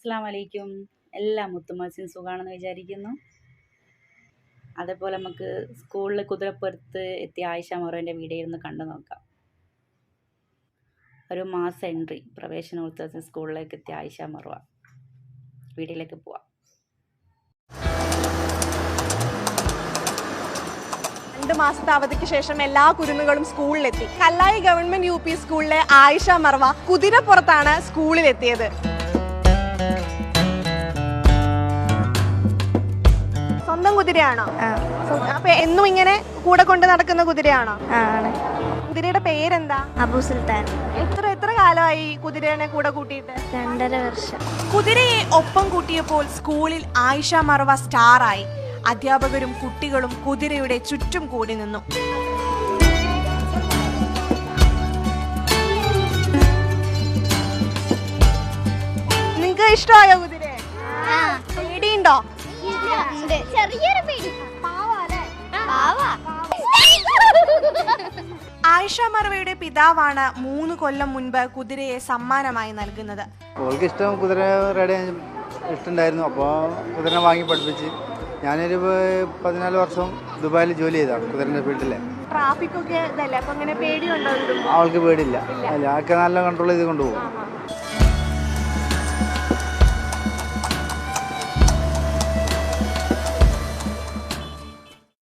അസ്സാം വലൈക്കും എല്ലാ മുത്തുമാസിയും സുഖമാണെന്ന് വിചാരിക്കുന്നു. അതേപോലെ നമുക്ക് സ്കൂളിൽ കുതിരപ്പുറത്ത് എത്തിയ ആയിഷ മൊറോന്റെ വീഡിയോ ഒന്ന് കണ്ടു നോക്കാം. ഒരു മാസ എൻട്രി പ്രവേശനോത്സവത്തിന് സ്കൂളിലേക്ക് എത്തിയ ആയിഷ മറുവ. വീഡിയോയിലേക്ക് പോവാം. രണ്ട് മാസത്തെ അവധിക്ക് ശേഷം എല്ലാ കുരുന്നുകളും സ്കൂളിലെത്തി. കല്ലായി ഗവൺമെന്റ് യു പി സ്കൂളിലെ ആയിഷ മർവ കുതിരപ്പുറത്താണ് സ്കൂളിലെത്തിയത്. സ്വന്തം കുതിരയാണോ? അപ്പൊ എന്നും ഇങ്ങനെ കൂടെ കൊണ്ട് നടക്കുന്ന കുതിരയാണോ? കുതിരയുടെ പേരെന്താ? അബു സുൽത്താൻ. എത്ര എത്ര കാലമായി കുതിരനെ കൂടെ കൂട്ടിയിട്ട്? രണ്ടര വർഷം. കുതിരയെ ഒപ്പം കൂട്ടിയപ്പോൾ സ്കൂളിൽ ആയിഷ മറവ സ്റ്റാറായി. അധ്യാപകരും കുട്ടികളും കുതിരയുടെ ചുറ്റും കൂടി നിന്നു. നിങ്ങൾക്ക് ഇഷ്ടമായോ കുതിരയെ? പേടിയുണ്ടോ? ചെറിയൊരു പേടി. ആയിഷ മറവയുടെ പിതാവാണ് മൂന്ന് കൊല്ലം മുൻപ് കുതിരയെ സമ്മാനമായി നൽകുന്നത്. ഓൾക്ക് ഇഷ്ടം കുതിര റൈഡ് ഇഷ്ടമുണ്ടായിരുന്നു. അപ്പോൾ കുതിരനെ വാങ്ങി പഠിപ്പിച്ച് ഞാനൊരു പതിനാല് വർഷം ദുബായിൽ ജോലി ചെയ്താണ് കുതിരന്റെ ഫീൽഡിലെ. ട്രാഫിക് ഒക്കെ അവൾക്ക് പേടിയില്ല. അല്ല ആൾക്ക് നല്ല കൺട്രോൾ ചെയ്ത് കൊണ്ടുപോകും.